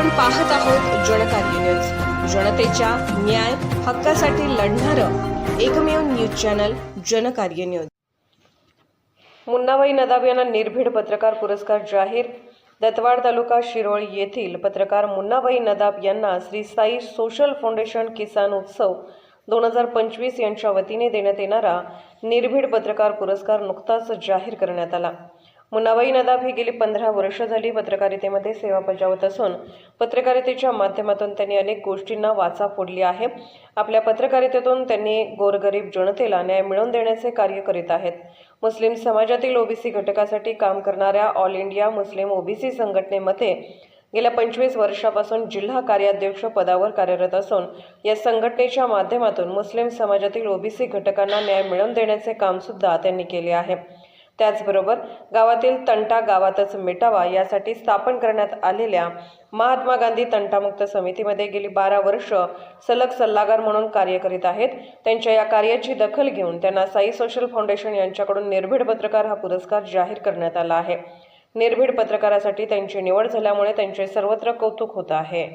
आपण पाहत आहोत जनकार्य न्यूज जनतेच्या न्याय हक्कासाठी लढणारं एकमेव news channel Jankarya news Munnabai Nadab यांना निर्भीड पत्रकार पुरस्कार जाहीर. दत्तवाड तालुका शिरोळ येथील पत्रकार मुन्नाबाई नदाब यांना श्री साई सोशल फाउंडेशन किसान उत्सव दोन हजार पंचवीस यांच्या वतीने देण्यात येणारा निर्भीड पत्रकार पुरस्कार नुकताच जाहीर करण्यात आला. मुनाबाई नदाब ही गेली पंधरा वर्ष झाली पत्रकारितेमध्ये सेवा बजावत असून पत्रकारितेच्या माध्यमातून त्यांनी अनेक गोष्टींना वाचा फोडली आहे. आपल्या पत्रकारितेतून त्यांनी गोरगरीब जनतेला न्याय मिळवून देण्याचे कार्य करीत आहेत. मुस्लिम समाजातील ओबीसी घटकासाठी काम करणाऱ्या ऑल इंडिया मुस्लिम ओबीसी संघटनेमध्ये गेल्या पंचवीस वर्षापासून जिल्हा कार्याध्यक्ष पदावर कार्यरत असून या संघटनेच्या माध्यमातून मुस्लिम समाजातील ओबीसी घटकांना न्याय मिळवून देण्याचे कामसुद्धा त्यांनी केले आहे. त्याचबरोबर गावातील तंटा गावातच मिटावा यासाठी स्थापन करण्यात आलेल्या महात्मा गांधी तंटामुक्त समितीमध्ये गेली बारा वर्ष सलग सल्लागार म्हणून कार्य करीत आहेत. त्यांच्या या कार्याची दखल घेऊन त्यांना साई सोशल फाउंडेशन यांच्याकडून निर्भीड पत्रकार हा पुरस्कार जाहीर करण्यात आला आहे. निर्भीड पत्रकारासाठी त्यांची निवड झाल्यामुळे त्यांचे सर्वत्र कौतुक होत आहे.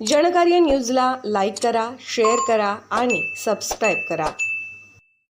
जनकार्य न्यूजला लाईक करा शेअर करा आणि सबस्क्राईब करा.